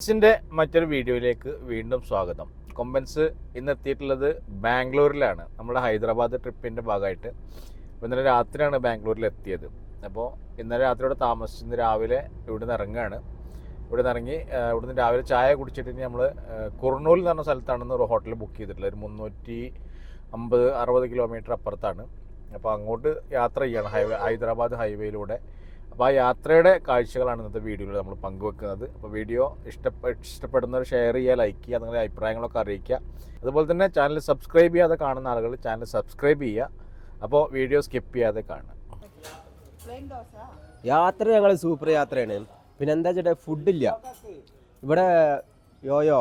കൊമ്പൻസിന്റെ മറ്റൊരു വീഡിയോയിലേക്ക് വീണ്ടും സ്വാഗതം. കൊമ്പൻസ് ഇന്ന് എത്തിയിട്ടുള്ളത് ബാംഗ്ലൂരിലാണ്. നമ്മുടെ ഹൈദരാബാദ് ട്രിപ്പിന്റെ ഭാഗമായിട്ട്. ഇന്നലെ രാത്രിയാണ് ബാംഗ്ലൂരിൽ എത്തിയത്. അപ്പോൾ ഇന്നലെ രാത്രിയോടെ താമസിച്ച് ഇന്ന് രാവിലെ ഇവിടുന്ന് ഇറങ്ങുകയാണ്. ഇവിടുന്ന് ഇറങ്ങി ഇവിടെ ഇവിടുന്ന് രാവിലെ ചായ കുടിച്ചിട്ട് ഇനി നമ്മൾ കുർണൂൽ എന്ന് പറഞ്ഞ സ്ഥലത്താണെന്ന് ഒരു ഹോട്ടൽ ബുക്ക് ചെയ്തിട്ടുള്ളത്. ഒരു മുന്നൂറ്റി അമ്പത് അറുപത് കിലോമീറ്റർ അപ്പുറത്താണ്. അപ്പോൾ അങ്ങോട്ട് യാത്ര ചെയ്യണം ഹൈവേ ഹൈദരാബാദ് ഹൈവേയിലൂടെ. അപ്പോൾ ആ യാത്രയുടെ കാഴ്ചകളാണ് ഇന്നത്തെ വീഡിയോയിൽ നമ്മൾ പങ്കുവെക്കുന്നത്. അപ്പോൾ വീഡിയോ ഇഷ്ടപ്പെ ഇഷ്ടപ്പെടുന്നവർ ഷെയർ ചെയ്യുക ലൈക്ക് ചെയ്യുക നിങ്ങളുടെ അഭിപ്രായങ്ങളൊക്കെ അറിയിക്കുക. അതുപോലെ തന്നെ ചാനൽ സബ്സ്ക്രൈബ് ചെയ്യാതെ കാണുന്ന ആളുകൾ ചാനൽ സബ്സ്ക്രൈബ് ചെയ്യുക. അപ്പോൾ വീഡിയോ സ്കിപ്പ് ചെയ്യാതെ കാണുക. യാത്ര ഞങ്ങൾ സൂപ്പർ യാത്രയാണ്. പിന്നെ എന്താ ചേട്ടാ ഫുഡില്ല ഇവിടെ യോയോ.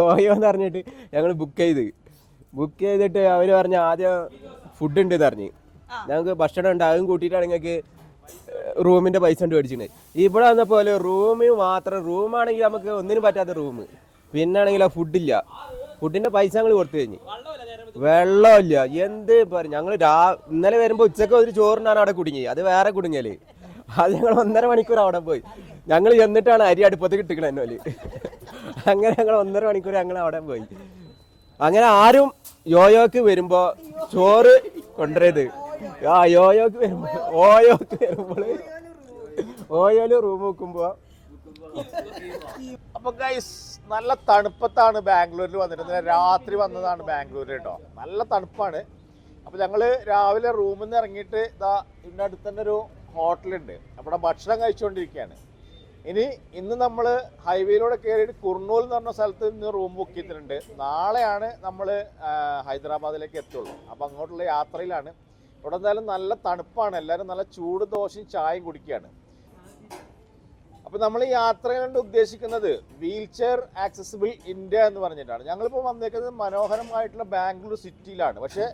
യോയോ എന്ന് പറഞ്ഞിട്ട് ഞങ്ങൾ ബുക്ക് ചെയ്ത്. ബുക്ക് ചെയ്തിട്ട് അവർ പറഞ്ഞ ആദ്യം ഫുഡ് ഉണ്ട് എന്ന് പറഞ്ഞ്. ഞങ്ങൾക്ക് ഭക്ഷണം ഉണ്ട് അതും കൂട്ടിയിട്ടാണ് ഞങ്ങൾക്ക് റൂമിന്റെ പൈസ കൊണ്ട് മേടിച്ചിട്ടുണ്ട് ഇവിടെ വന്നപ്പോലെ റൂമിൽ മാത്രം റൂമാണെങ്കിൽ നമുക്ക് ഒന്നിനും പറ്റാത്ത റൂം പിന്നെ ആ ഫുഡില്ല ഫുഡിന്റെ പൈസ ഞങ്ങൾ കൊടുത്തു കഴിഞ്ഞ്. വെള്ളമില്ല. എന്ത് പറയും ഞങ്ങൾ രാ ഇന്നലെ വരുമ്പോൾ ഉച്ചയ്ക്ക് ഒരു ചോറിനാണ് അവിടെ കുടുങ്ങി അത് വേറെ കുടുങ്ങിയൽ. അത് ഞങ്ങൾ ഒന്നര മണിക്കൂർ അവിടെ പോയി. ഞങ്ങൾ ചെന്നിട്ടാണ് അരി അടുപ്പത്ത് കിട്ടിക്കണ എന്നോൽ. അങ്ങനെ ഞങ്ങൾ ഒന്നര മണിക്കൂർ ഞങ്ങൾ അവിടെ പോയി. അങ്ങനെ ആരും യോയോക്ക് വരുമ്പോ ചോറ് കൊണ്ടുവരരുത്. റൂം അപ്പൊ ഗൈസ് നല്ല തണുപ്പത്താണ് ബാംഗ്ലൂരിൽ വന്നിട്ട്. ഇന്നലെ രാത്രി വന്നതാണ് ബാംഗ്ലൂർ കേട്ടോ. നല്ല തണുപ്പാണ്. അപ്പൊ ഞങ്ങൾ രാവിലെ റൂമിൽ നിന്ന് ഇറങ്ങിയിട്ട് ഇതാ ഇതിന്റെ അടുത്ത് തന്നെ ഒരു ഹോട്ടലുണ്ട്. അവിടെ ഭക്ഷണം കഴിച്ചുകൊണ്ടിരിക്കുകയാണ് ഇനി ഇന്ന് നമ്മൾ ഹൈവേയിലൂടെ കയറിയിട്ട് കുർണൂൽ എന്ന് പറഞ്ഞ സ്ഥലത്ത് നിന്ന് റൂം ബുക്ക് ചെയ്തിട്ടുണ്ട്. നാളെയാണ് നമ്മൾ ഹൈദരാബാദിലേക്ക് എത്തുള്ളൂ. അപ്പം അങ്ങോട്ടുള്ള യാത്രയിലാണ്. ഇവിടെ എന്തായാലും നല്ല തണുപ്പാണ്. എല്ലാവരും നല്ല ചൂട് ദോശയും ചായയും കുടിക്കുകയാണ്. അപ്പൊ നമ്മൾ യാത്ര കൊണ്ട് ഉദ്ദേശിക്കുന്നത്. വീൽ ചെയർ ആക്സസിബിൾ ഇന്ത്യ എന്ന് പറഞ്ഞിട്ടാണ്. ഞങ്ങളിപ്പോൾ വന്നേക്കുന്നത് മനോഹരമായിട്ടുള്ള ബാംഗ്ലൂർ സിറ്റിയിലാണ്. പക്ഷേ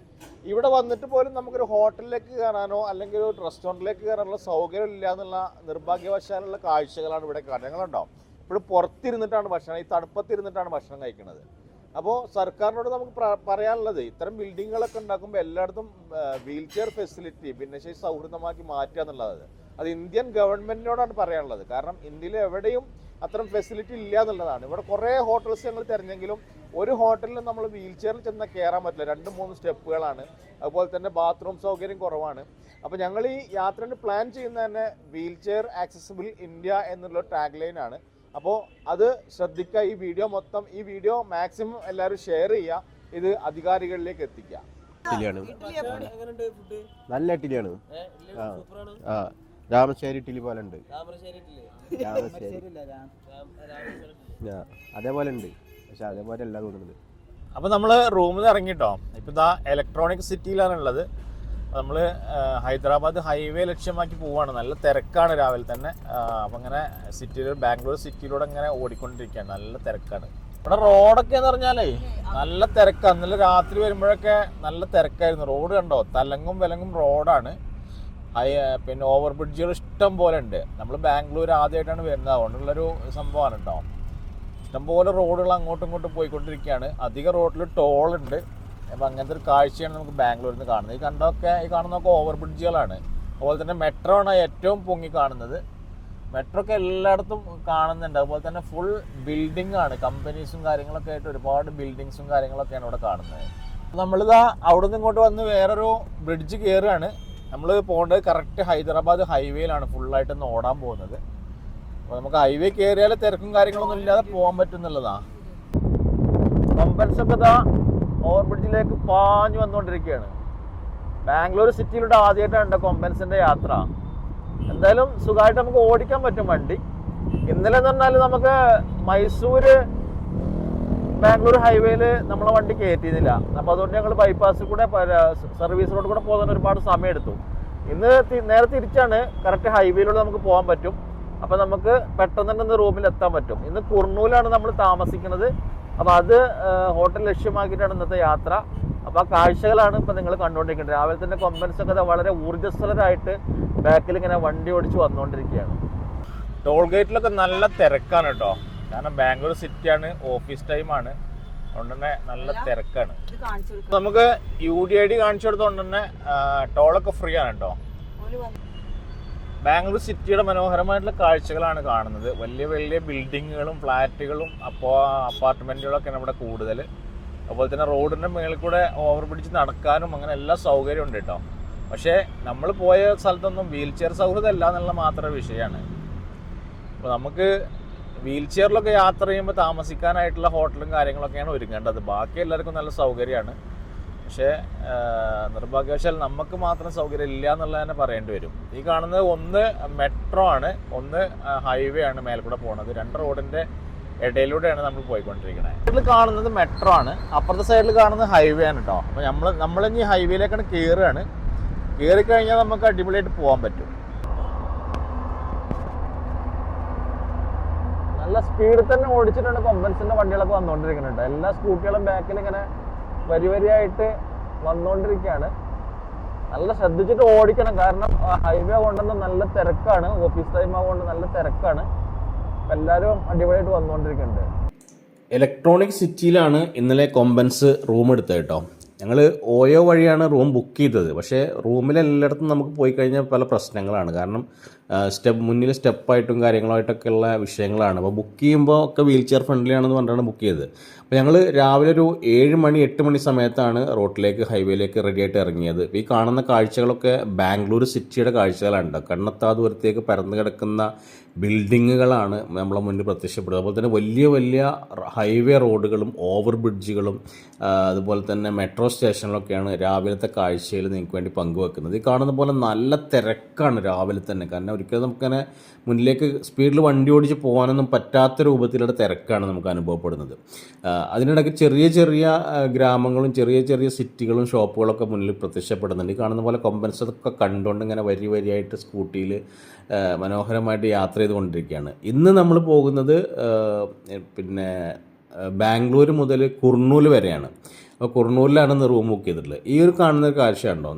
ഇവിടെ വന്നിട്ട് പോലും നമുക്കൊരു ഹോട്ടലിലേക്ക് കയറാനോ അല്ലെങ്കിൽ ഒരു റെസ്റ്റോറന്റിലേക്ക് കയറാനുള്ള സൗകര്യം ഇല്ല എന്നുള്ള നിർഭാഗ്യവശാലുള്ള കാഴ്ചകളാണ് ഇവിടെ കാണുന്നത്. ഞങ്ങളുണ്ടാവും ഇപ്പോഴും പുറത്തിരുന്നിട്ടാണ് ഭക്ഷണം ഈ തണുപ്പത്തിരുന്നിട്ടാണ് ഭക്ഷണം കഴിക്കുന്നത്. അപ്പോൾ സർക്കാരിനോട് നമുക്ക് പറയാനുള്ളത് ഇത്തരം ബിൽഡിങ്ങുകളൊക്കെ ഉണ്ടാക്കുമ്പോൾ എല്ലായിടത്തും വീൽ ചെയർ ഫെസിലിറ്റി ഭിന്നശേഷി സൗഹൃദമാക്കി മാറ്റുക എന്നുള്ളത്. അത് ഇന്ത്യൻ ഗവൺമെന്റിനോടാണ് പറയാനുള്ളത്. കാരണം ഇന്ത്യയിൽ എവിടെയും അത്തരം ഫെസിലിറ്റി ഇല്ല എന്നുള്ളതാണ്. ഇവിടെ കുറേ ഹോട്ടൽസ് ഞങ്ങൾ തിരഞ്ഞെങ്കിലും ഒരു ഹോട്ടലിൽ നമ്മൾ വീൽ ചെയറിൽ ചെന്ന് കയറാൻ പറ്റില്ല. രണ്ട് മൂന്ന് സ്റ്റെപ്പുകളാണ്. അതുപോലെ തന്നെ ബാത്റൂം സൗകര്യം കുറവാണ്. അപ്പോൾ ഞങ്ങൾ ഈ യാത്രയുടെ പ്ലാൻ ചെയ്യുന്ന തന്നെ വീൽ ചെയർ ആക്സസിബിൾ ഇന്ത്യ എന്നുള്ള ടാഗ് ലൈനാണ് അപ്പോൾ അത് ശ്രദ്ധിക്കുക ഈ വീഡിയോ മൊത്തം ഈ വീഡിയോ മാക്സിമം എല്ലാവരും ഷെയർ ചെയ്യുക ഇത് അധികാരികളിലേക്ക് എത്തിക്കുക ഇഡ്ഡലിയാണ്. നല്ല ഇഡ്ഡലിയാണ്. ആ. ആ. രാമശ്ശേരി ഇഡ്ഡലി പോലെ ഉണ്ട്. രാമശ്ശേരി അതേപോലെ ഉണ്ട്. പക്ഷെ അതേപോലെ അല്ല തോന്നുന്നത്. അപ്പൊ നമ്മൾ റൂമിൽ നിന്ന് ഇറങ്ങിട്ടോ. ഇപ്പൊ ഇതാ ഇലക്ട്രോണിക് സിറ്റിയിലാണ് ഉള്ളത്. നമ്മൾ ഹൈദരാബാദ് ഹൈവേ ലക്ഷ്യമാക്കി പോവുകയാണ് നല്ല തിരക്കാണ് രാവിലെ തന്നെ. അപ്പം അങ്ങനെ സിറ്റിയിൽ ബാംഗ്ലൂർ സിറ്റിയിലൂടെ ഇങ്ങനെ ഓടിക്കൊണ്ടിരിക്കുകയാണ് നല്ല തിരക്കാണ്. ഇവിടെ റോഡൊക്കെ എന്ന് പറഞ്ഞാലേ നല്ല തിരക്കാണ് ഇന്നലെ രാത്രി വരുമ്പോഴൊക്കെ നല്ല തിരക്കായിരുന്നു. റോഡ് കണ്ടോ? തലങ്ങും വിലങ്ങും റോഡാണ്. പിന്നെ ഓവർ ബ്രിഡ്ജുകൾ ഇഷ്ടം പോലെ ഉണ്ട്. നമ്മൾ ബാംഗ്ലൂർ ആദ്യമായിട്ടാണ് വരുന്നത്. അതുകൊണ്ടുള്ളൊരു സംഭവമാണ് കേട്ടോ ഇഷ്ടംപോലെ റോഡുകൾ അങ്ങോട്ടും ഇങ്ങോട്ടും പോയിക്കൊണ്ടിരിക്കുകയാണ് അധികം റോഡിൽ ടോൾ ഉണ്ട് അപ്പം അങ്ങനത്തെ ഒരു കാഴ്ചയാണ് നമുക്ക് ബാംഗ്ലൂരിൽ നിന്ന് കാണുന്നത്. ഈ കണ്ടൊക്കെ ഈ കാണുന്നതൊക്കെ ഓവർ ബ്രിഡ്ജുകളാണ് അതുപോലെ തന്നെ മെട്രോ ആണ് ഏറ്റവും പൊങ്ങി കാണുന്നത്. മെട്രോ ഒക്കെ എല്ലായിടത്തും കാണുന്നുണ്ട്. അതുപോലെ തന്നെ ഫുൾ ബിൽഡിംഗ് ആണ്. കമ്പനീസും കാര്യങ്ങളൊക്കെ ആയിട്ട് ഒരുപാട് ബിൽഡിങ്സും കാര്യങ്ങളൊക്കെയാണ് ഇവിടെ കാണുന്നത്. നമ്മളിതാ അവിടെ നിന്ന് ഇങ്ങോട്ട് വന്ന് വേറൊരു ബ്രിഡ്ജ് കയറുകയാണ് നമ്മൾ പോകേണ്ടത് കറക്റ്റ് ഹൈദരാബാദ് ഹൈവേയിലാണ് ഫുള്ളായിട്ട് ഒന്ന് ഓടാൻ പോകുന്നത്. അപ്പോൾ നമുക്ക് ഹൈവേ കയറിയാൽ തിരക്കും കാര്യങ്ങളൊന്നും ഇല്ലാതെ പോകാൻ പറ്റുന്നുള്ളതാണ് ഒക്കെ ഇതാ ഓവർ ബ്രിഡ്ജിലേക്ക് പാഞ്ഞു വന്നുകൊണ്ടിരിക്കുകയാണ്. ബാംഗ്ലൂർ സിറ്റിയിലൂടെ ആദ്യമായിട്ടാണ് കൊമ്പൻസിന്റെ യാത്ര. എന്തായാലും സുഖമായിട്ട് നമുക്ക് ഓടിക്കാൻ പറ്റും വണ്ടി. ഇന്നലെ എന്ന് പറഞ്ഞാൽ നമുക്ക് മൈസൂർ ബാംഗ്ലൂർ ഹൈവേയിൽ നമ്മളെ വണ്ടി കയറ്റിയിരുന്നില്ല. അപ്പോൾ അതുകൊണ്ട് ഞങ്ങൾ ബൈപ്പാസിൽ കൂടെ സർവീസ് റോഡ് കൂടെ പോകാൻ ഒരുപാട് സമയം എടുത്തു ഇന്ന് നേരെ തിരിച്ചാണ് കറക്റ്റ് ഹൈവേയിലൂടെ നമുക്ക് പോകാൻ പറ്റും. അപ്പോൾ നമുക്ക് പെട്ടെന്ന് തന്നെ റൂമിൽ എത്താൻ പറ്റും. ഇന്ന് കുർണൂലാണ് നമ്മൾ താമസിക്കുന്നത്. അപ്പോൾ അത് ഹോട്ടൽ ലക്ഷ്യമാക്കിയിട്ടാണ് ഇന്നത്തെ യാത്ര. അപ്പോൾ ആ കാഴ്ചകളാണ് ഇപ്പോൾ നിങ്ങൾ കണ്ടുകൊണ്ടിരിക്കുന്നത്. രാവിലെ തന്നെ കൊമ്പൻസ് ഒക്കെ വളരെ ഊർജസ്വലരായിട്ട് ബാക്കിൽ ഇങ്ങനെ വണ്ടി ഓടിച്ച് വന്നുകൊണ്ടിരിക്കുകയാണ് ടോൾ ഗേറ്റിലൊക്കെ നല്ല തിരക്കാണ് കേട്ടോ കാരണം ബാംഗ്ലൂർ സിറ്റി ആണ് ഓഫീസ് ടൈമാണ് അതുകൊണ്ട് തന്നെ നല്ല തിരക്കാണ്. ഇത് കാണിച്ചു കൊടുക്കും. നമുക്ക് യു ഡി ഐ ഡി കാണിച്ചു കൊടുത്തോണ്ട് തന്നെ ടോളൊക്കെ ഫ്രീ ആണ് കേട്ടോ ബാംഗ്ലൂർ സിറ്റിയുടെ മനോഹരമായിട്ടുള്ള കാഴ്ചകളാണ് കാണുന്നത്. വലിയ വലിയ ബിൽഡിങ്ങുകളും ഫ്ലാറ്റുകളും അപ്പോൾ അപ്പാർട്ട്മെന്റുകളൊക്കെ നമ്മുടെ കൂടുതൽ അതുപോലെ തന്നെ റോഡിന്റെ മുകളിൽ കൂടെ ഓവർ പിടിച്ച് നടക്കാനും അങ്ങനെ എല്ലാ സൗകര്യവും ഉണ്ട് കേട്ടോ പക്ഷേ നമ്മൾ പോയ സ്ഥലത്തൊന്നും വീൽ ചെയർ സൗഹൃദം അല്ല എന്നുള്ള മാത്രമേ വിഷയമാണ്. അപ്പോൾ നമുക്ക് വീൽ ചെയറിലൊക്കെ യാത്ര ചെയ്യുമ്പോൾ താമസിക്കാനായിട്ടുള്ള ഹോട്ടലും കാര്യങ്ങളൊക്കെയാണ് ഒരുങ്ങേണ്ടത്. ബാക്കി എല്ലാവർക്കും നല്ല സൗകര്യമാണ്. പക്ഷേ നിർഭാഗ്യവശാൽ നമുക്ക് മാത്രം സൗകര്യം ഇല്ല എന്നുള്ളത് തന്നെ പറയേണ്ടി വരും. ഈ കാണുന്നത് ഒന്ന് മെട്രോ ആണ്. ഒന്ന് ഹൈവേ ആണ് മേൽക്കൂടെ പോണത്. രണ്ട് റോഡിന്റെ ഇടയിലൂടെയാണ് നമ്മൾ പോയിക്കൊണ്ടിരിക്കുന്നത് ഇതിൽ കാണുന്നത് മെട്രോ ആണ്. അപ്പുറത്തെ സൈഡിൽ കാണുന്നത് ഹൈവേ ആണ് കേട്ടോ അപ്പോൾ നമ്മൾ നമ്മളിനി ഹൈവേയിലേക്കാണ് കയറുകയാണ് കയറി കഴിഞ്ഞാൽ നമുക്ക് അടിപൊളിയായിട്ട് പോകാൻ പറ്റും. നല്ല സ്പീഡിൽ തന്നെ ഓടിച്ചിട്ടുണ്ട്. കൊമ്പൻസിന്റെ വണ്ടികളൊക്കെ വന്നുകൊണ്ടിരിക്കുന്നുണ്ട് എല്ലാ സ്കൂട്ടികളും ബാക്കിൽ ഇങ്ങനെ വരി വരിയായിട്ട് വന്നുകൊണ്ടിരിക്കുകയാണ് നല്ല ശ്രദ്ധിച്ചിട്ട് ഓടിക്കണം. കാരണം ഹൈവേ കൊണ്ടുവന്ന് നല്ല തിരക്കാണ്. ഓഫീസ് ടൈം ആവുകൊണ്ട് നല്ല തിരക്കാണ്. എല്ലാവരും അടിപൊളിയായിട്ട് വന്നുകൊണ്ടിരിക്കുന്നുണ്ട് ഇലക്ട്രോണിക് സിറ്റിയിലാണ് ഇന്നലെ കൊമ്പൻസ് റൂം എടുത്തത് കേട്ടോ ഞങ്ങൾ ഓയോ വഴിയാണ് റൂം ബുക്ക് ചെയ്തത്. പക്ഷേ റൂമിൽ എല്ലായിടത്തും നമുക്ക് പോയി കഴിഞ്ഞാൽ പല പ്രശ്നങ്ങളാണ്. കാരണം സ്റ്റെപ്പ് മുന്നിൽ സ്റ്റെപ്പായിട്ടും കാര്യങ്ങളായിട്ടൊക്കെ ഉള്ള വിഷയങ്ങളാണ്. അപ്പോൾ ബുക്ക് ചെയ്യുമ്പോൾ ഒക്കെ വീൽ ചെയർ ഫ്രണ്ട്ലി ആണെന്ന് പറഞ്ഞിട്ടാണ് ബുക്ക് ചെയ്തത്. അപ്പോൾ ഞങ്ങൾ രാവിലെ ഒരു ഏഴ് മണി എട്ട് മണി സമയത്താണ് റോട്ടിലേക്ക് ഹൈവേയിലേക്ക് റെഡി ആയിട്ട് ഇറങ്ങിയത്. ഈ കാണുന്ന കാഴ്ചകളൊക്കെ ബാംഗ്ലൂർ സിറ്റിയുടെ കാഴ്ചകളാണ് കണ്ണെത്താ ദൂരത്തേക്ക് പരന്നു കിടക്കുന്ന ബിൽഡിങ്ങുകളാണ് നമ്മളെ മുന്നിൽ പ്രത്യക്ഷപ്പെടുക. അതുപോലെ തന്നെ വലിയ വലിയ ഹൈവേ റോഡുകളും ഓവർ ബ്രിഡ്ജുകളും അതുപോലെ തന്നെ മെട്രോ സ്റ്റേഷനിലൊക്കെയാണ് രാവിലത്തെ കാഴ്ചയിൽ നിങ്ങൾക്ക് വേണ്ടി പങ്കുവെക്കുന്നത്. ഈ കാണുന്ന പോലെ നല്ല തിരക്കാണ് രാവിലെ തന്നെ. കാരണം ഒരിക്കലും നമുക്കങ്ങനെ മുന്നിലേക്ക് സ്പീഡിൽ വണ്ടി ഓടിച്ച് പോകാനൊന്നും പറ്റാത്ത രൂപത്തിലുള്ള തിരക്കാണ് നമുക്ക് അനുഭവപ്പെടുന്നത്. അതിനിടയ്ക്ക് ചെറിയ ചെറിയ ഗ്രാമങ്ങളും ചെറിയ ചെറിയ സിറ്റികളും ഷോപ്പുകളൊക്കെ മുന്നിൽ പ്രത്യക്ഷപ്പെടുന്നുണ്ട്. ഈ കാണുന്ന പോലെ കൊമ്പൻസ് കണ്ടുകൊണ്ട് ഇങ്ങനെ വരി വരിയായിട്ട് സ്കൂട്ടിയിൽ മനോഹരമായിട്ട് യാത്ര ചെയ്തുകൊണ്ടിരിക്കുകയാണ്. ഇന്ന് നമ്മൾ പോകുന്നത് പിന്നെ ബാംഗ്ലൂർ മുതൽ കുർണൂൽ വരെയാണ്. അപ്പോൾ കുർണൂരിലാണ് ഇന്ന് റൂം ബുക്ക് ചെയ്തിട്ടുള്ളത്. ഈ ഒരു കാണുന്ന ഒരു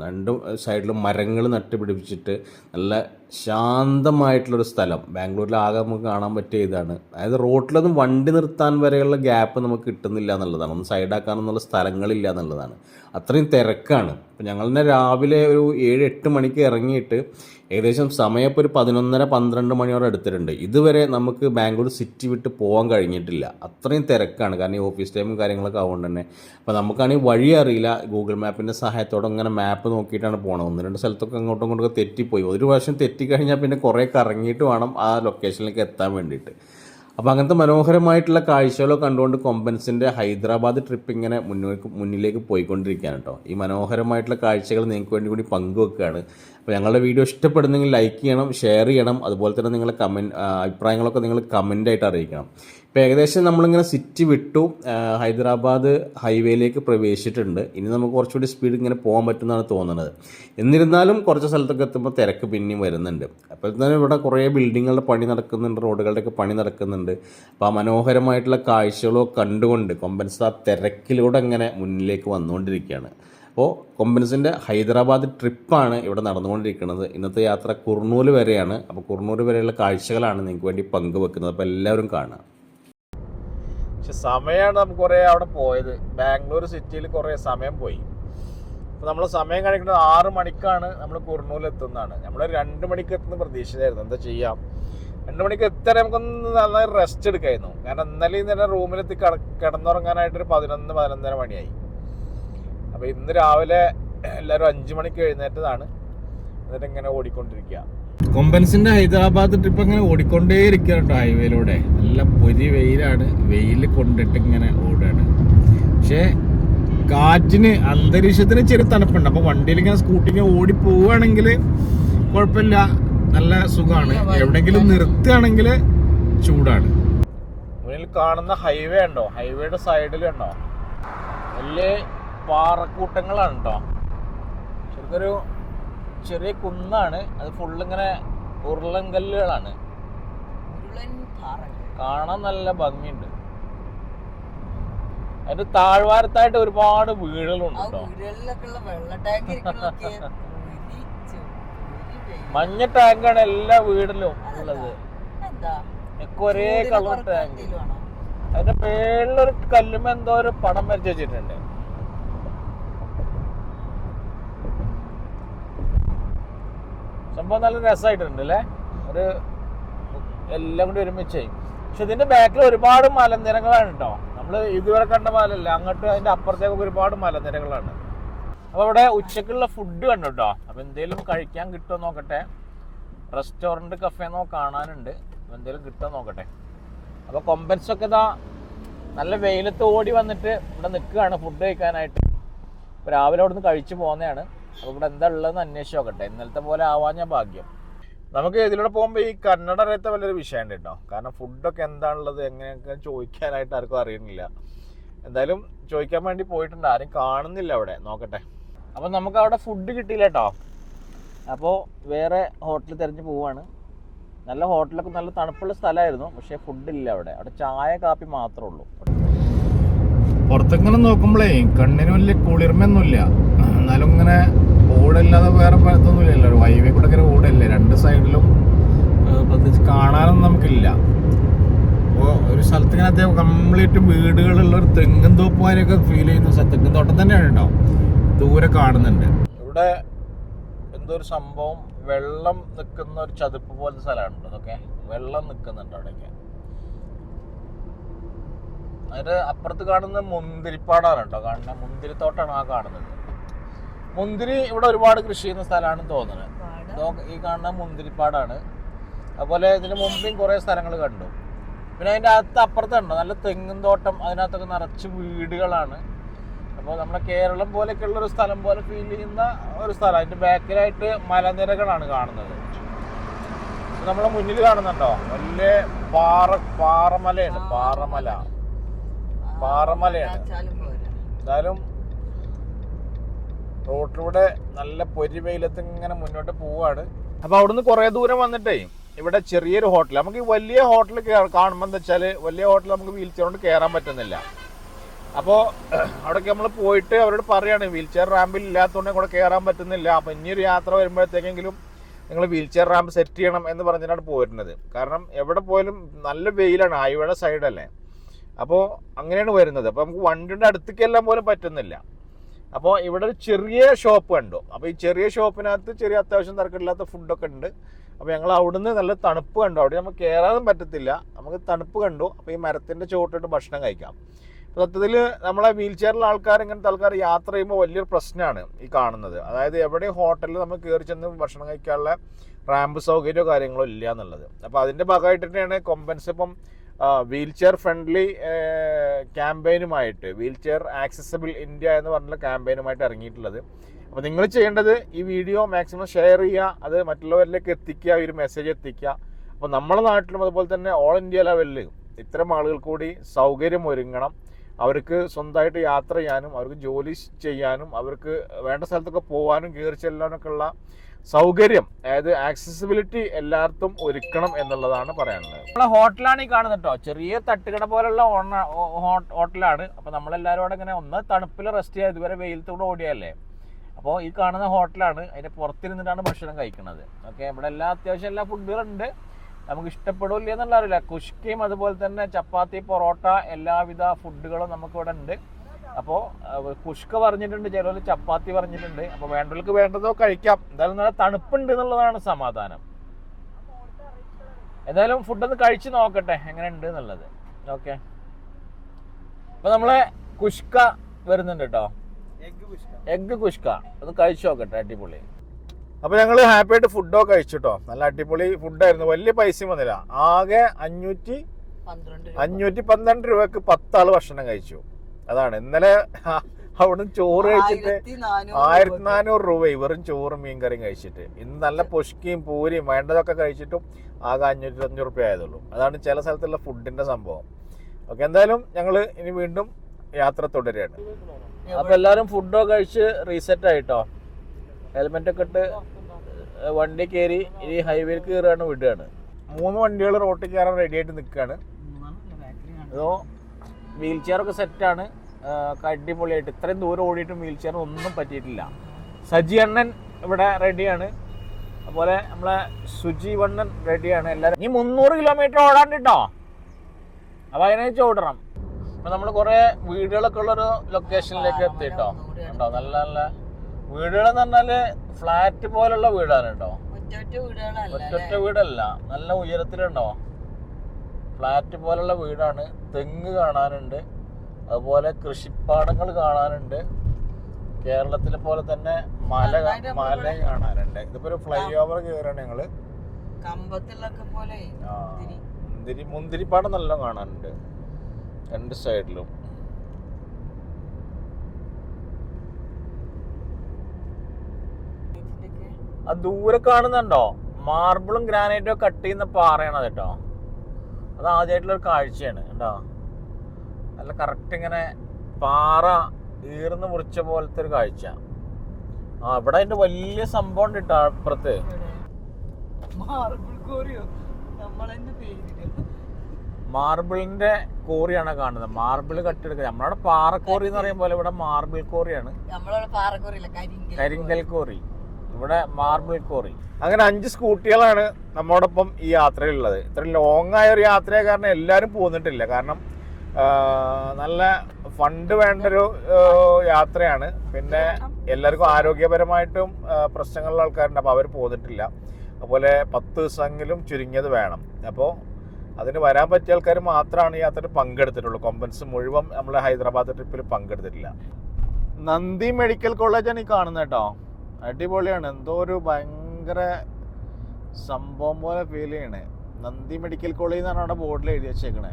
രണ്ടും സൈഡിലും മരങ്ങൾ നട്ടുപിടിപ്പിച്ചിട്ട് നല്ല ശാന്തമായിട്ടുള്ളൊരു സ്ഥലം. ബാംഗ്ലൂരിൽ ആകെ നമുക്ക് കാണാൻ പറ്റിയ ഇതാണ്. അതായത് റോട്ടിലൊന്നും വണ്ടി നിർത്താൻ വരെയുള്ള ഗ്യാപ്പ് നമുക്ക് കിട്ടുന്നില്ല എന്നുള്ളതാണ്. ഒന്ന് സൈഡാക്കാനൊന്നുള്ള സ്ഥലങ്ങളില്ല എന്നുള്ളതാണ്. അത്രയും തിരക്കാണ്. അപ്പം ഞങ്ങൾ തന്നെ രാവിലെ ഒരു ഏഴ് എട്ട് മണിക്ക് ഇറങ്ങിയിട്ട് ഏകദേശം സമയം ഇപ്പോൾ ഒരു പതിനൊന്നര പന്ത്രണ്ട് മണിയോടെ എടുത്തിട്ടുണ്ട്. ഇതുവരെ നമുക്ക് ബാംഗ്ലൂർ സിറ്റി വിട്ട് പോകാൻ കഴിഞ്ഞിട്ടില്ല. അത്രയും തിരക്കാണ്. കാരണം ഈ ഓഫീസ് ടൈമും കാര്യങ്ങളൊക്കെ ആവുകൊണ്ട് തന്നെ. അപ്പോൾ നമുക്കാണെങ്കിൽ വഴി അറിയില്ല. ഗൂഗിൾ മാപ്പിന്റെ സഹായത്തോടെ ഇങ്ങനെ മാപ്പ് നോക്കിയിട്ടാണ് പോകണത് ഒന്ന് രണ്ട് സ്ഥലത്തൊക്കെ അങ്ങോട്ടും ഇങ്ങോട്ടൊക്കെ തെറ്റിപ്പോയി. ഒരു പ്രാവശ്യം തെറ്റിക്കഴിഞ്ഞാൽ പിന്നെ കുറേ കറങ്ങിയിട്ട് വേണം ആ ലൊക്കേഷനിലേക്ക് എത്താൻ വേണ്ടിയിട്ട് അപ്പോൾ അങ്ങനത്തെ മനോഹരമായിട്ടുള്ള കാഴ്ചകളൊക്കെ കണ്ടുകൊണ്ട് കൊമ്പൻസിന്റെ ഹൈദരാബാദ് ട്രിപ്പ് ഇങ്ങനെ മുന്നോട്ട് മുന്നിലേക്ക് പോയിക്കൊണ്ടിരിക്കുകയാണ് കേട്ടോ ഈ മനോഹരമായിട്ടുള്ള കാഴ്ചകൾ നിങ്ങൾക്ക് വേണ്ടി കൂടി പങ്കുവെക്കുകയാണ്. അപ്പോൾ ഞങ്ങളുടെ വീഡിയോ ഇഷ്ടപ്പെടുന്നെങ്കിൽ ലൈക്ക് ചെയ്യണം ഷെയർ ചെയ്യണം അതുപോലെ തന്നെ നിങ്ങളുടെ കമന്റ് അഭിപ്രായങ്ങളൊക്കെ നിങ്ങൾ കമന്റായിട്ട് അറിയിക്കണം. ഇപ്പോൾ ഏകദേശം നമ്മളിങ്ങനെ സിറ്റി വിട്ടു. ഹൈദരാബാദ് ഹൈവേയിലേക്ക് പ്രവേശിച്ചിട്ടുണ്ട്. ഇനി നമുക്ക് കുറച്ചുകൂടി സ്പീഡ് ഇങ്ങനെ പോകാൻ പറ്റുമെന്നാണ് തോന്നുന്നത്. എന്നിരുന്നാലും കുറച്ച് സ്ഥലത്തൊക്കെ എത്തുമ്പോൾ തിരക്ക് പിന്നെയും വരുന്നുണ്ട്. അപ്പോൾ തന്നെ ഇവിടെ കുറേ ബിൽഡിങ്ങുകളുടെ പണി നടക്കുന്നുണ്ട് റോഡുകളുടെയൊക്കെ പണി നടക്കുന്നുണ്ട്. അപ്പോൾ ആ മനോഹരമായിട്ടുള്ള കാഴ്ചകളോ കണ്ടുകൊണ്ട് കൊമ്പൻസ് ആ തിരക്കിലൂടെ അങ്ങനെ മുന്നിലേക്ക് വന്നുകൊണ്ടിരിക്കുകയാണ്. അപ്പോൾ കൊമ്പൻസിന്റെ ഹൈദരാബാദ് ട്രിപ്പാണ് ഇവിടെ നടന്നുകൊണ്ടിരിക്കുന്നത്. ഇന്നത്തെ യാത്ര കുർണൂൽ വരെയാണ്. അപ്പോൾ കുർണൂൽ വരെയുള്ള കാഴ്ചകളാണ് നിങ്ങൾക്ക് വേണ്ടി പങ്കുവെക്കുന്നത്. അപ്പോൾ എല്ലാവരും കാണുക പക്ഷെ സമയമാണ് നമുക്ക് കുറേ അവിടെ പോയത്. ബാംഗ്ലൂർ സിറ്റിയിൽ കുറേ സമയം പോയി. അപ്പോൾ നമ്മൾ സമയം കഴിക്കുന്നത് ആറ് മണിക്കാണ് നമ്മൾ കുർണൂൽ എത്തുന്നതാണ്. നമ്മൾ രണ്ട് മണിക്ക് എത്തുന്ന പ്രതീക്ഷിച്ചായിരുന്നു എന്താ ചെയ്യാം? രണ്ട് മണിക്ക് എത്തിയാൽ നമുക്കൊന്ന് നന്നായി റെസ്റ്റ് എടുക്കായിരുന്നു. കാരണം ഇന്നലെ ഇന്നലെ റൂമിലെത്തി കിട കിടന്നുറങ്ങാനായിട്ട് ഒരു പതിനൊന്ന് പതിനൊന്നര മണിയായി. അപ്പോൾ ഇന്ന് രാവിലെ എല്ലാവരും അഞ്ച് മണിക്ക് എഴുന്നേറ്റതാണ്. എന്നിട്ട് ഇങ്ങനെ ഓടിക്കൊണ്ടിരിക്കുക കൊമ്പൻസിന്റെ ഹൈദരാബാദ് ട്രിപ്പ് അങ്ങനെ ഓടിക്കൊണ്ടേ ഇരിക്കുകയാണ് ഹൈവേയിലൂടെ നല്ല പൊരി വെയിലാണ്. വെയിൽ കൊണ്ടിട്ട് ഇങ്ങനെ ഓടുകയാണ്. പക്ഷേ കാറ്റിന് അന്തരീക്ഷത്തിന് ചെറിയ തണുപ്പുണ്ട്. അപ്പോൾ വണ്ടിയിൽ ഇങ്ങനെ സ്കൂട്ടി ഇങ്ങനെ ഓടി പോവുകയാണെങ്കിൽ കുഴപ്പമില്ല. നല്ല സുഖമാണ്. എവിടെങ്കിലും നിർത്തുകയാണെങ്കിൽ ചൂടാണ്. മുന്നിൽ കാണുന്ന ഹൈവേ ഉണ്ടോ? ഹൈവേയുടെ സൈഡിൽ ഉണ്ടോ? വലിയ പാറക്കൂട്ടങ്ങളാണ് കേട്ടോ ശരിക്കൊരു ചെറിയ കുന്നാണ്. അത് ഫുള്ള് ഇങ്ങനെ ഉരുളൻ കല്ലുകളാണ് കാണാൻ നല്ല ഭംഗിയുണ്ട്. അതിന്റെ താഴ്വാരത്തായിട്ട് ഒരുപാട് വീടുകളുണ്ട് കേട്ടോ മഞ്ഞ ടാങ്കാണ് എല്ലാ വീടിലും ഉള്ളത്. ഒക്കെ ഒരേ കളർ ടാങ്ക്. അതിന്റെ മേളിലൊരു കല്ലുമ്പോ എന്തോ ഒരു പടം വരച്ച് വെച്ചിട്ടുണ്ട് പക്ഷെ സംഭവം നല്ല രസമായിട്ടുണ്ട് അല്ലേ ഒരു എല്ലാം കൂടി ഒരുമിച്ചായി പക്ഷെ ഇതിന്റെ ബാക്കിൽ ഒരുപാട് മലനിരകളാണ് കേട്ടോ നമ്മൾ ഇതുവരെ കണ്ട മലല്ല അങ്ങോട്ട് അതിന്റെ അപ്പുറത്തേക്ക് ഒരുപാട് മലനിരകളാണ്. അപ്പോൾ ഇവിടെ ഉച്ചക്കുള്ള ഫുഡ് കണ്ടു കേട്ടോ അപ്പോൾ എന്തെങ്കിലും കഴിക്കാൻ കിട്ടുമോ നോക്കട്ടെ. റെസ്റ്റോറന്റ് കഫേ നോ കാണാനുണ്ട്. അപ്പൊ എന്തെങ്കിലും കിട്ടുമോ നോക്കട്ടെ. അപ്പോൾ കൊമ്പൻസ് ഒക്കെ ഇതാ നല്ല വെയിലത്ത് ഓടി വന്നിട്ട് ഇവിടെ നിൽക്കുകയാണ് ഫുഡ് കഴിക്കാനായിട്ട്. രാവിലെ അവിടെ നിന്ന് കഴിച്ചു പോകുന്നതാണ് അപ്പൊ ഇവിടെ എന്താ ഉള്ളതെന്ന് അന്വേഷിച്ച് നോക്കട്ടെ. ഇന്നലത്തെ പോലെ ആവാൻ ഞാൻ ഭാഗ്യം. നമുക്ക് ഇതിലൂടെ പോകുമ്പോൾ ഈ കന്നഡ അറിയാത്ത വലിയൊരു വിഷയമുണ്ട് കേട്ടോ. കാരണം ഫുഡൊക്കെ എന്താണുള്ളത് എങ്ങനെയൊക്കെ ചോദിക്കാനായിട്ട് ആർക്കും അറിയുന്നില്ല. എന്തായാലും ചോദിക്കാൻ വേണ്ടി പോയിട്ടുണ്ട്. ആരും കാണുന്നില്ല അവിടെ. നോക്കട്ടെ. അപ്പം നമുക്ക് അവിടെ ഫുഡ് കിട്ടിയില്ല കേട്ടോ. അപ്പോൾ വേറെ ഹോട്ടൽ തിരഞ്ഞു പോവാണ്. നല്ല ഹോട്ടലൊക്കെ നല്ല തണുപ്പുള്ള സ്ഥലമായിരുന്നു. പക്ഷേ ഫുഡില്ല അവിടെ. അവിടെ ചായ കാപ്പി മാത്രമേ ഉള്ളൂ. പുറത്തിങ്ങനെ നോക്കുമ്പോഴേ കണ്ണിന് വലിയ കുളിർമയൊന്നുമില്ല. എന്നാലും ഇങ്ങനെ ഓടല്ലാതെ വേറെ ഇതൊന്നുമില്ലല്ലോ ഒരു ഹൈവേ കൂടെ ഇങ്ങനെ ഓടല്ലേ? രണ്ട് സൈഡിലും പ്രത്യേകിച്ച് കാണാനൊന്നും നമുക്കില്ല. അപ്പോൾ ഒരു സ്ഥലത്ത് ഇങ്ങനെ അത്യാവശ്യം കംപ്ലീറ്റ് വീടുകളുള്ള ഒരു തെങ്ങും തോപ്പുമാരൊക്കെ ഫീൽ ചെയ്യുന്ന സ്ഥലം തെങ്ങും തോട്ടം തന്നെയാണ് കേട്ടോ ദൂരെ കാണുന്നുണ്ട്. ഇവിടെ എന്തോ ഒരു സംഭവം വെള്ളം നിൽക്കുന്ന ഒരു ചതുപ്പ് പോലത്തെ സ്ഥലമാണ് അതൊക്കെ വെള്ളം നിൽക്കുന്നുണ്ട് അവിടെയൊക്കെ. അതിന്റെ അപ്പുറത്ത് കാണുന്ന മുന്തിരിപ്പാടാണ് കേട്ടോ. കാണുന്ന മുന്തിരിത്തോട്ടാണ് ആ കാണുന്നത്. മുന്തിരി ഇവിടെ ഒരുപാട് കൃഷി ചെയ്യുന്ന സ്ഥലമാണെന്ന് തോന്നുന്നത്. ഈ കാണുന്ന മുന്തിരിപ്പാടാണ്. അതുപോലെ ഇതിന് മുമ്പേയും കുറേ സ്ഥലങ്ങൾ കണ്ടു. പിന്നെ അതിന്റെ അകത്ത് അപ്പുറത്തുണ്ട്. നല്ല തെങ്ങും തോട്ടം. അതിനകത്തൊക്കെ നിറച്ച് വീടുകളാണ്. അപ്പോൾ നമ്മുടെ കേരളം പോലെയൊക്കെയുള്ള ഒരു സ്ഥലം പോലെ ഫീൽ ചെയ്യുന്ന ഒരു സ്ഥലം. അതിന്റെ ബാക്കിലായിട്ട് മലനിരകളാണ് കാണുന്നത്. നമ്മളെ മുന്നിൽ കാണുന്നുണ്ടോ? വലിയ പാറ പാറമലയാണ്. പാറമല. പാറമലയാണ്. എന്തായാലും റോട്ടിലൂടെ നല്ല പൊരി വെയിലത്ത് ഇങ്ങനെ മുന്നോട്ട് പോവാണ്. അപ്പൊ അവിടുന്ന് കുറെ ദൂരം വന്നിട്ടേ ഇവിടെ ചെറിയൊരു ഹോട്ടൽ നമുക്ക് ഈ വലിയ ഹോട്ടൽ കാണുമ്പോൾ എന്താ വെച്ചാൽ വലിയ ഹോട്ടൽ നമുക്ക് വീൽ ചെയർ കൊണ്ട് കയറാൻ പറ്റുന്നില്ല. അപ്പോൾ അവിടേക്ക് നമ്മൾ പോയിട്ട് അവരോട് പറയാണ് വീൽ ചെയർ റാമ്പിൽ ഇല്ലാത്തതുകൊണ്ട് കൂടെ കയറാൻ പറ്റുന്നില്ല. അപ്പോൾ ഇനിയൊരു യാത്ര വരുമ്പോഴത്തേക്കെങ്കിലും നിങ്ങൾ വീൽ ചെയർ റാമ്പ് സെറ്റ് ചെയ്യണം എന്ന് പറഞ്ഞിട്ടാണ് പോയിരുന്നത് കാരണം എവിടെ പോയാലും നല്ല വെയിലാണ് ഹൈവേയുടെ സൈഡല്ലേ. അപ്പോൾ അങ്ങനെയാണ് വരുന്നത്. അപ്പോൾ നമുക്ക് വണ്ടിയുടെ അടുത്തേക്കെല്ലാം പോലും പറ്റുന്നില്ല. അപ്പോൾ ഇവിടെ ഒരു ചെറിയ ഷോപ്പ് കണ്ടു. അപ്പോൾ ഈ ചെറിയ ഷോപ്പിനകത്ത് ചെറിയ അത്യാവശ്യം തിരക്കില്ലാത്ത ഫുഡൊക്കെ ഉണ്ട്. അപ്പോൾ ഞങ്ങൾ അവിടുന്ന് നല്ല തണുപ്പ് കണ്ടു. അവിടെ നമുക്ക് കയറാനും പറ്റത്തില്ല. നമുക്ക് തണുപ്പ് കണ്ടു. അപ്പോൾ ഈ മരത്തിന്റെ ചുവട്ടിട്ട് ഭക്ഷണം കഴിക്കാം. സത്യത്തിൽ നമ്മളെ വീൽ ചെയറിലുള്ള ആൾക്കാർ ഇങ്ങനത്തെ ആൾക്കാർ യാത്ര ചെയ്യുമ്പോൾ വലിയൊരു പ്രശ്നമാണ് ഈ കാണുന്നത്. അതായത് എവിടെയും ഹോട്ടലിൽ നമ്മൾ കയറി ചെന്ന് ഭക്ഷണം കഴിക്കാനുള്ള റാമ്പ് സൗകര്യമോ കാര്യങ്ങളോ ഇല്ല എന്നുള്ളത്. അപ്പോൾ അതിന്റെ ഭാഗമായിട്ട് തന്നെയാണ് കൊമ്പൻസ് ഇപ്പം വീൽ ചെയർ ഫ്രണ്ട്ലി ക്യാമ്പയിനുമായിട്ട് വീൽ ചെയർ ആക്സസബിൾ ഇന്ത്യ എന്ന് പറഞ്ഞുള്ള ക്യാമ്പയിനുമായിട്ട് ഇറങ്ങിയിട്ടുള്ളത്. അപ്പോൾ നിങ്ങൾ ചെയ്യേണ്ടത് ഈ വീഡിയോ മാക്സിമം ഷെയർ ചെയ്യുക അത് മറ്റുള്ളവരിലേക്ക് എത്തിക്കുക ഒരു മെസ്സേജ് എത്തിക്കുക. അപ്പോൾ നമ്മുടെ നാട്ടിലും അതുപോലെ തന്നെ ഓൾ ഇന്ത്യ ലെവലിൽ ഇത്തരം ആളുകൾ കൂടി സൗകര്യം ഒരുങ്ങണം. അവർക്ക് സ്വന്തമായിട്ട് യാത്ര ചെയ്യാനും അവർക്ക് ജോലി ചെയ്യാനും അവർക്ക് വേണ്ട സ്ഥലത്തൊക്കെ പോകാനും കയറി ചെല്ലാനൊക്കെ ഉള്ള സൗകര്യം അതായത് ആക്സസിബിലിറ്റി എല്ലാവർക്കും ഒരുക്കണം എന്നുള്ളതാണ് പറയാനുള്ളത്. നമ്മളെ ഹോട്ടലാണ് ഈ കാണുന്നത് കേട്ടോ ചെറിയ തട്ടുകട പോലുള്ള ഹോട്ടലാണ്. അപ്പോൾ നമ്മളെല്ലാവരും കൂടെ ഇങ്ങനെ ഒന്ന് തണുപ്പിൽ റെസ്റ്റ് ചെയ്യാം. ഇതുവരെ വെയിലത്തൂടെ ഓടിയല്ലേ അപ്പോൾ ഈ കാണുന്ന ഹോട്ടലാണ്. അതിന്റെ പുറത്തിരുന്നിട്ടാണ് ഭക്ഷണം കഴിക്കുന്നത്. ഓക്കെ ഇവിടെ എല്ലാ അത്യാവശ്യം എല്ലാ ഫുഡുകളുണ്ട്. നമുക്ക് ഇഷ്ടപ്പെടില്ല എന്നുള്ള അറിയില്ല കുഷ്കയും അതുപോലെ തന്നെ ചപ്പാത്തി പൊറോട്ട എല്ലാവിധ ഫുഡുകളും നമുക്കിവിടെ ഉണ്ട് അപ്പോൾ കുഷ്ക പറഞ്ഞിട്ടുണ്ട് ചിലർ ചപ്പാത്തി പറഞ്ഞിട്ടുണ്ട്. അപ്പോൾ വേണ്ടവർക്ക് വേണ്ടതോ കഴിക്കാം. എന്തായാലും നല്ല തണുപ്പുണ്ട് എന്നുള്ളതാണ് സമാധാനം. എന്തായാലും ഫുഡൊന്ന് കഴിച്ച് നോക്കട്ടെ എങ്ങനെ ഉണ്ട് എന്നുള്ളത്. ഓക്കെ അപ്പോൾ നമ്മളെ കുഷ്ക വരുന്നുണ്ട് കേട്ടോ എഗ് കുഷ്ക. ഒന്ന് കഴിച്ചു നോക്കട്ടെ അടിപൊളി. അപ്പോൾ ഞങ്ങൾ ഹാപ്പി ആയിട്ട് ഫുഡൊക്കെ കഴിച്ചു കേട്ടോ നല്ല അടിപൊളി ഫുഡായിരുന്നു വലിയ പൈസയും വന്നില്ല. ആകെ അഞ്ഞൂറ്റി. അഞ്ഞൂറ്റി പന്ത്രണ്ട് രൂപക്ക് പത്താൾ ഭക്ഷണം കഴിച്ചു. അതാണ്. ഇന്നലെ അവിടെ ചോറ് കഴിച്ചിട്ട് ആയിരത്തി നാനൂറ് രൂപ. വെറും ചോറും മീൻകറിയും കഴിച്ചിട്ട്. ഇന്ന് നല്ല പൊഷ്കിയും പൂരിയും വേണ്ടതൊക്കെ കഴിച്ചിട്ടും ആകെ അഞ്ഞൂറ്റി അഞ്ഞൂറ് റുപ്യ ആയതുള്ളൂ അതാണ് ചില സ്ഥലത്തുള്ള ഫുഡിന്റെ സംഭവം. ഓക്കെ എന്തായാലും ഞങ്ങൾ ഇനി വീണ്ടും യാത്ര തുടരുകയാണ്. അപ്പൊ എല്ലാവരും ഫുഡോ കഴിച്ച് റീസെറ്റ് ആയിട്ടോ? ഹെൽമെറ്റ് ഒക്കെ ഇട്ട് വണ്ടി കയറി ഇനി ഹൈവേയിൽ കയറുകയാണ് വിടുകയാണ്. മൂന്ന് വണ്ടികൾ റോട്ടിൽ കയറാൻ റെഡി ആയിട്ട് നിൽക്കുകയാണ്. അതോ വീൽ ചെയറൊക്കെ സെറ്റാണ് അടിപൊളിയായിട്ട്. ഇത്രയും ദൂരം ഓടിയിട്ടും വീൽ ചെയർ ഒന്നും പറ്റിയിട്ടില്ല. സജി അണ്ണൻ ഇവിടെ റെഡിയാണ് അതുപോലെ നമ്മളെ സുജി വണ്ണൻ റെഡിയാണ് എല്ലാവരും ഈ മുന്നൂറ് കിലോമീറ്റർ ഓടാണ്ട് കേട്ടോ അപ്പൊ അതിനനുസരിച്ച് ഓടണം. അപ്പൊ നമ്മൾ കുറെ വീടുകളൊക്കെ ഉള്ള ഒരു ലൊക്കേഷനിലേക്ക് എത്തി കേട്ടോ കേട്ടോ നല്ല നല്ല വീടുകൾ എന്ന് പറഞ്ഞാൽ ഫ്ലാറ്റ് പോലുള്ള വീടാണ് കേട്ടോ. ഒറ്റ ഒറ്റൊറ്റ വീടല്ല. നല്ല ഉയരത്തിലുണ്ടോ? ഫ്ലാറ്റ് പോലുള്ള വീടാണ്. തെങ്ങ് കാണാനുണ്ട്. അതുപോലെ കൃഷിപ്പാടങ്ങൾ കാണാനുണ്ട്. കേരളത്തിലെ പോലെ തന്നെ മല മല കാണാനുണ്ട്. ഇതിപ്പോ ഒരു ഫ്ലൈ ഓവർ കയറാണ് ഞങ്ങൾ. മുന്തിരി. മുന്തിരി മുന്തിരിപ്പാടം നല്ല കാണാനുണ്ട്. രണ്ട് സൈഡിലും. ആ ദൂരെ കാണുന്നുണ്ടോ? മാർബിളും ഗ്രാനൈറ്റും കട്ട് ചെയ്യുന്ന പാറയാണ് കേട്ടോ. അത് ആദ്യമായിട്ടുള്ളൊരു കാഴ്ചയാണ് കേട്ടോ നല്ല കറക്റ്റ് ഇങ്ങനെ പാറ ഈർന്ന് മുറിച്ച പോലത്തെ ഒരു കാഴ്ച. ആ ഇവിടെ അതിന്റെ വലിയ സംഭവം ഉണ്ട് കേട്ടോ അപ്പുറത്ത്. മാർബിളിന്റെ കോറിയാണ് കാണുന്നത്. മാർബിൾ കട്ടെടുക്കുക നമ്മളവിടെ പാറക്കോറി എന്ന് പറയുമ്പോൾ ഇവിടെ മാർബിൾ കോറിയാണ് കരിങ്കൽ കോറി ഇവിടെ മാർബിൾ കോറി അങ്ങനെ അഞ്ച് സ്കൂട്ടികളാണ് നമ്മോടൊപ്പം ഈ യാത്രയിലുള്ളത്. ഇത്ര ലോങ് ആയ ഒരു യാത്രയെ കാരണം എല്ലാവരും പോന്നിട്ടില്ല. കാരണം നല്ല ഫണ്ട് വേണ്ട ഒരു യാത്രയാണ്. പിന്നെ എല്ലാവർക്കും ആരോഗ്യപരമായിട്ടും പ്രശ്നങ്ങളുള്ള ആൾക്കാരുണ്ട്. അപ്പോൾ അവർ പോന്നിട്ടില്ല. അതുപോലെ പത്ത് ദിവസമെങ്കിലും ചുരുങ്ങിയത് വേണം. അപ്പോൾ അതിന് വരാൻ പറ്റിയ ആൾക്കാർ മാത്രമാണ് ഈ യാത്രയിൽ പങ്കെടുത്തിട്ടുള്ളൂ. കോമ്പൻസ് മുഴുവൻ നമ്മൾ ഹൈദരാബാദ് ട്രിപ്പിൽ പങ്കെടുത്തിട്ടില്ല. നന്ദി മെഡിക്കൽ കോളേജാണ് ഈ കാണുന്നത് കേട്ടോ. അടിപൊളിയാണ്. എന്തോ ഒരു ഭയങ്കര സംഭവം പോലെ ഫീൽ ചെയ്യണേ. നന്ദി മെഡിക്കൽ കോളേജ് എന്നാണ് അവിടെ ബോർഡിൽ എഴുതി വെച്ചേക്കണേ.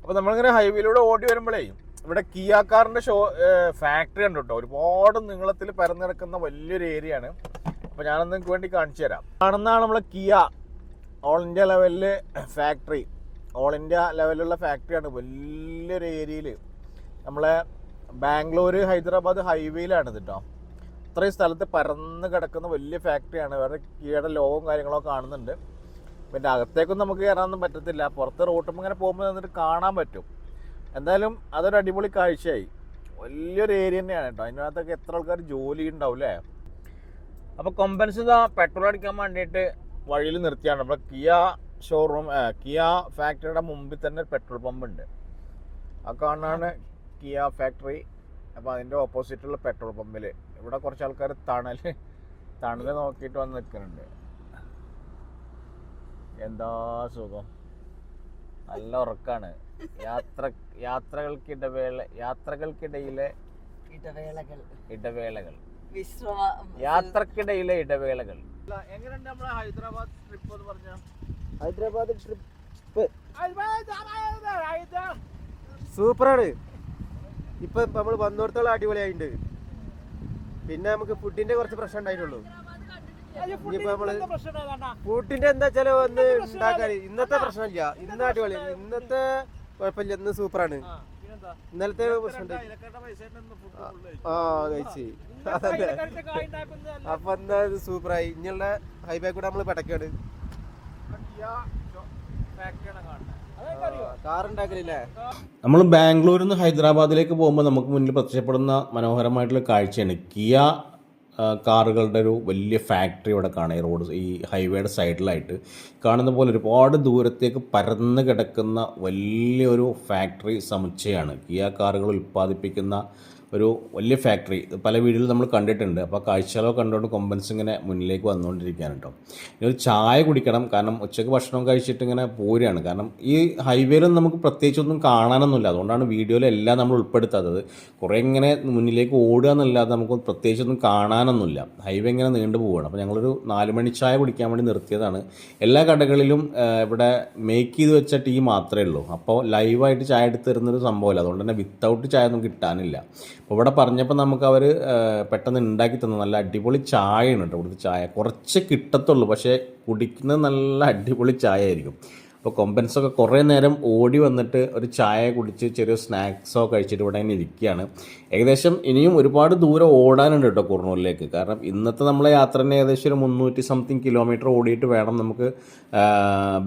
അപ്പോൾ നമ്മളിങ്ങനെ ഹൈവേയിലൂടെ ഓടി വരുമ്പോഴേ ഇവിടെ കിയാ ഷോ ഫാക്ടറി ഉണ്ട് കേട്ടോ ഒരുപാട് നീളത്തിൽ പരന്നിറക്കുന്ന വലിയൊരു ഏരിയ ആണ്. അപ്പോൾ ഞാനൊന്ന് നിങ്ങൾക്ക് വേണ്ടി കാണിച്ചു തരാം. കാണുന്നതാണ് നമ്മളെ കിയ ഓൾ ഇന്ത്യ ലെവലിൽ ഫാക്ടറി ഓൾ ഇന്ത്യ ലെവലിലുള്ള ഫാക്ടറിയാണ് വലിയൊരു ഏരിയയിൽ നമ്മളെ ബാംഗ്ലൂർ ഹൈദരാബാദ് ഹൈവേയിലാണ് കേട്ടോ ഇത്രയും സ്ഥലത്ത് പരന്ന് കിടക്കുന്ന വലിയ ഫാക്ടറിയാണ് വേറെ കീഴടെ ലോകവും കാര്യങ്ങളൊക്കെ കാണുന്നുണ്ട്. പിന്നെ അകത്തേക്കും നമുക്ക് കയറാനൊന്നും പറ്റത്തില്ല. പുറത്ത് റോട്ടും ഇങ്ങനെ പോകുമ്പോൾ നിന്നിട്ട് കാണാൻ പറ്റും. എന്തായാലും അതൊരു അടിപൊളി കാഴ്ചയായി. വലിയൊരു ഏരിയ തന്നെയാണ് കേട്ടോ അതിനകത്തൊക്കെ എത്ര ആൾക്കാർ ജോലി ഉണ്ടാവും അല്ലേ അപ്പോൾ കൊമ്പൻസ് പെട്രോൾ അടിക്കാൻ വേണ്ടിയിട്ട് വഴിയിൽ നിർത്തിയാണ്. നമ്മുടെ കിയ ഷോറൂം കിയ ഫാക്ടറിയുടെ മുമ്പിൽ തന്നെ പെട്രോൾ പമ്പ് ഉണ്ട്. ആ കാണാണ് കിയ ഫാക്ടറി അപ്പോൾ അതിന്റെ ഓപ്പോസിറ്റുള്ള പെട്രോൾ പമ്പിൽ ഇവിടെ കുറച്ച് ആൾക്കാർ തണൽ തണൽ നോക്കിയിട്ട് വന്ന് നിൽക്കുന്നുണ്ട്. എന്താ സുഖം? നല്ല ഉറക്കാണ്. യാത്ര യാത്രകൾക്കിടവേള യാത്രകൾക്കിടയിലെ ഇടവേളകൾ. ഇടവേളകൾ. യാത്രക്കിടയിലെ ഇടവേളകൾ. എങ്ങനെയുണ്ട് നമ്മളെ ഹൈദരാബാദ് ട്രിപ്പ് എന്ന് പറഞ്ഞ? ഹൈദരാബാദ് ട്രിപ്പ് സൂപ്പറാണ്. ഇപ്പൊ നമ്മൾ വന്നോടത്തോളം അടിപൊളിയായിട്ടുണ്ട് പിന്നെ നമുക്ക് ഫുഡിന്റെ കുറച്ച് പ്രശ്നം ഉണ്ടായിട്ടുള്ളൂ. ഇനിയിപ്പോ നമ്മൾ ഫുഡിന്റെ എന്താ വെച്ചാൽ വന്ന് ഉണ്ടാക്കാൻ ഇന്നത്തെ പ്രശ്നമില്ല. ഇന്ന് അടിപൊളി. ഇന്നത്തെ കുഴപ്പമില്ല. ഇന്ന് സൂപ്പറാണ്. ഇന്നലത്തെ പ്രശ്നമുണ്ട് ആ കഴിച്ച്. അതന്നെ അപ്പൊ എന്താ സൂപ്പറായി. ഇനിയുള്ള ഹൈവേ കൂടെ നമ്മൾ പെടക്കാണ് ഫാക്ടറിയാണ് ഉണ്ടാക്കലില്ലേ നമ്മൾ ബാംഗ്ലൂരിൽ നിന്ന് ഹൈദരാബാദിലേക്ക് പോകുമ്പോൾ നമുക്ക് മുന്നിൽ പ്രത്യക്ഷപ്പെടുന്ന മനോഹരമായിട്ടുള്ള കാഴ്ചയാണ്. കിയ കാറുകളുടെ ഒരു വലിയ ഫാക്ടറി ഇവിടെ കാണാം. ഈ റോഡ് ഈ ഹൈവേയുടെ സൈഡിലായിട്ട് കാണുന്ന പോലെ ഒരുപാട് ദൂരത്തേക്ക് പരന്ന് കിടക്കുന്ന വലിയൊരു ഫാക്ടറി സമുച്ചയമാണ്. കിയ കാറുകൾ ഉൽപ്പാദിപ്പിക്കുന്ന ഒരു വലിയ ഫാക്ടറി പല വീടുകളിൽ നമ്മൾ കണ്ടിട്ടുണ്ട്. അപ്പോൾ കാഴ്ചകളോ കണ്ടുകൊണ്ട് കൊമ്പൻസ് ഇങ്ങനെ മുന്നിലേക്ക് വന്നുകൊണ്ടിരിക്കുകയാണ് കേട്ടോ ഇനി ഒരു ചായ കുടിക്കണം. കാരണം ഉച്ചയ്ക്ക് ഭക്ഷണം കഴിച്ചിട്ട് ഇങ്ങനെ പോരുകയാണ്. കാരണം ഈ ഹൈവേയിലൊന്നും നമുക്ക് പ്രത്യേകിച്ചൊന്നും കാണാനൊന്നുമില്ല. അതുകൊണ്ടാണ് വീഡിയോയിലെല്ലാം നമ്മൾ ഉൾപ്പെടുത്താത്തത്. കുറേ ഇങ്ങനെ മുന്നിലേക്ക് ഓടുക എന്നല്ലാതെ നമുക്ക് പ്രത്യേകിച്ചൊന്നും കാണാനൊന്നുമില്ല. ഹൈവേ ഇങ്ങനെ നീണ്ടു പോവുകയാണ്. അപ്പോൾ ഞങ്ങളൊരു നാല് മണി ചായ കുടിക്കാൻ വേണ്ടി നിർത്തിയതാണ്. എല്ലാ കടകളിലും ഇവിടെ മേക്ക് ചെയ്ത് വെച്ച ടീ മാത്രമേ ഉള്ളൂ. അപ്പോൾ ലൈവായിട്ട് ചായ എടുത്ത് തരുന്നൊരു സംഭവമല്ല. അതുകൊണ്ട് തന്നെ വിത്തൗട്ട് ചായ ഒന്നും കിട്ടാനില്ല. അപ്പോൾ ഇവിടെ പറഞ്ഞപ്പോൾ നമുക്ക് അവർ പെട്ടെന്ന് ഉണ്ടാക്കി തന്നു. നല്ല അടിപൊളി ചായയാണ് കേട്ടോ ഇവിടുത്തെ ചായ. കുറച്ച് കിട്ടത്തുള്ളൂ പക്ഷേ കുടിക്കുന്നത് നല്ല അടിപൊളി ചായ ആയിരിക്കും അപ്പോൾ കൊമ്പൻസൊക്കെ കുറേ നേരം ഓടി വന്നിട്ട് ഒരു ചായ കുടിച്ച് ചെറിയ സ്നാക്സോ കഴിച്ചിട്ട് ഇവിടെ ഇങ്ങനെ ഇരിക്കുകയാണ്. ഏകദേശം ഇനിയും ഒരുപാട് ദൂരം ഓടാനുണ്ട് കേട്ടോ കുർണൂലിലേക്ക് കാരണം ഇന്നത്തെ നമ്മളെ യാത്ര തന്നെ ഏകദേശം ഒരു മുന്നൂറ്റി സംതിങ് കിലോമീറ്റർ ഓടിയിട്ട് വേണം നമുക്ക്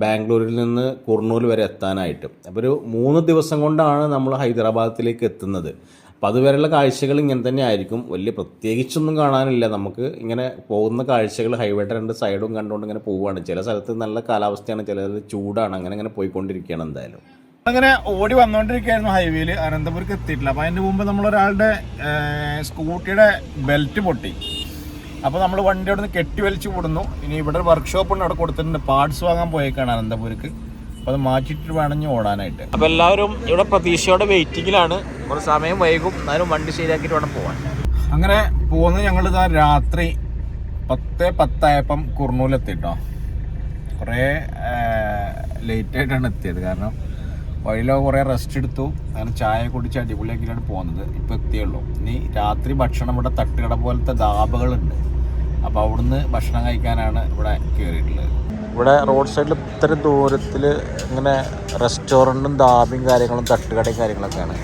ബാംഗ്ലൂരിൽ നിന്ന് കുർണൂൽ വരെ എത്താനായിട്ട്. അപ്പോൾ ഒരു മൂന്ന് ദിവസം കൊണ്ടാണ് നമ്മൾ ഹൈദരാബാദിലേക്ക് എത്തുന്നത്. അപ്പോൾ അതുവരെയുള്ള കാഴ്ചകൾ ഇങ്ങനെ തന്നെ ആയിരിക്കും. വലിയ പ്രത്യേകിച്ചൊന്നും കാണാനില്ല. നമുക്ക് ഇങ്ങനെ പോകുന്ന കാഴ്ചകൾ ഹൈവേയുടെ രണ്ട് സൈഡും കണ്ടുകൊണ്ട് ഇങ്ങനെ പോവുകയാണ്. ചില സ്ഥലത്ത് നല്ല കാലാവസ്ഥയാണ് ചില ചൂടാണ്. അങ്ങനെ അങ്ങനെ പോയിക്കൊണ്ടിരിക്കുകയാണ് എന്തായാലും. അങ്ങനെ ഓടി വന്നുകൊണ്ടിരിക്കുകയായിരുന്നു ഹൈവേയിൽ അനന്തപുരക്ക് എത്തിയിട്ടില്ല. അപ്പോൾ അതിന്റെ മുമ്പ് നമ്മളൊരാളുടെ സ്കൂട്ടിയുടെ ബെൽറ്റ് പൊട്ടി. അപ്പോൾ നമ്മൾ വണ്ടി അവിടെ നിന്ന് കെട്ടി വലിച്ചു കൂടുന്നു. ഇനി ഇവിടെ ഒരു വർക്ക്ഷോപ്പ് ഉണ്ട് അവിടെ കൊടുത്തിട്ടുണ്ട്. പാർട്സ് വാങ്ങാൻ പോയേക്കാണ് അനന്തപുരക്ക്. അപ്പോൾ അത് മാറ്റിയിട്ട് വേണം ഓടാനായിട്ട്. അപ്പോൾ എല്ലാവരും ഇവിടെ പ്രതീക്ഷയോടെ വെയിറ്റിങ്ങിലാണ് കുറച്ച് സമയം വൈകും. എന്നാലും വണ്ടി ശരിയാക്കിയിട്ട് വേണം പോകാൻ അങ്ങനെ പോകുന്നത് ഞങ്ങൾ ഇതാ രാത്രി പത്ത് പത്തായപ്പം കുർണൂലെത്തിട്ടോ. കുറേ ലേറ്റ് ആയിട്ടാണ് എത്തിയത്. കാരണം വഴിയിലോ കുറേ റെസ്റ്റ് എടുത്തു. അങ്ങനെ ചായ കുടിച്ച് അടിപൊളിയാക്കിയിട്ടാണ് പോകുന്നത് ഇപ്പോൾ എത്തിയുള്ളൂ. ഇനി രാത്രി ഭക്ഷണം ഇവിടെ തട്ടുകട പോലത്തെ ദാബകളുണ്ട് അപ്പോൾ അവിടുന്ന് ഭക്ഷണം കഴിക്കാനാണ് ഇവിടെ കയറിയിട്ടുള്ളത് ഇവിടെ റോഡ് സൈഡിൽ ഇത്ര ദൂരത്തിൽ ഇങ്ങനെ റെസ്റ്റോറന്റും ധാബയും കാര്യങ്ങളും തട്ടുകടയും കാര്യങ്ങളൊക്കെയാണ്.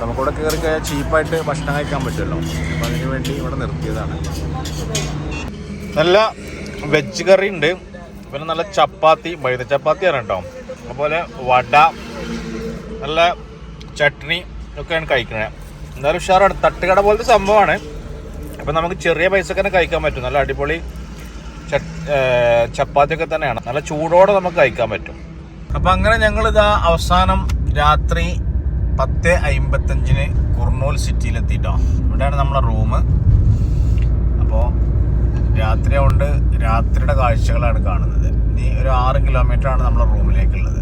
നമുക്കിവിടെ കയറി കഴിഞ്ഞാൽ ചീപ്പായിട്ട് ഭക്ഷണം കഴിക്കാൻ പറ്റുമല്ലോ. അപ്പോൾ അതിന് വേണ്ടി ഇവിടെ നിർത്തിയതാണ്. നല്ല വെജ് കറി ഉണ്ട്. പിന്നെ നല്ല ചപ്പാത്തി മൈദ ചപ്പാത്തിയാണ് കേട്ടോ അതുപോലെ വട നല്ല ചട്നി ഒക്കെയാണ് കഴിക്കുന്നത് എന്തായാലും ഉഷാറാണ്. തട്ടുകട പോലത്തെ സംഭവമാണ്. അപ്പം നമുക്ക് ചെറിയ പൈസക്ക് തന്നെ കഴിക്കാൻ പറ്റും. നല്ല അടിപൊളി ചപ്പാത്തി ഒക്കെ തന്നെയാണ്. നല്ല ചൂടോടെ നമുക്ക് കഴിക്കാൻ പറ്റും. അപ്പം അങ്ങനെ ഞങ്ങൾ ഇതാ അവസാനം രാത്രി പത്ത് അമ്പത്തഞ്ചിന് കുർണൂൽ സിറ്റിയിലെത്തിട്ടോ. ഇവിടെയാണ് നമ്മളെ റൂം അപ്പോൾ രാത്രി കൊണ്ട് രാത്രിയുടെ കാഴ്ചകളാണ് കാണുന്നത്. ഇനി ഒരു ആറ് കിലോമീറ്റർ ആണ് നമ്മളെ റൂമിലേക്കുള്ളത്.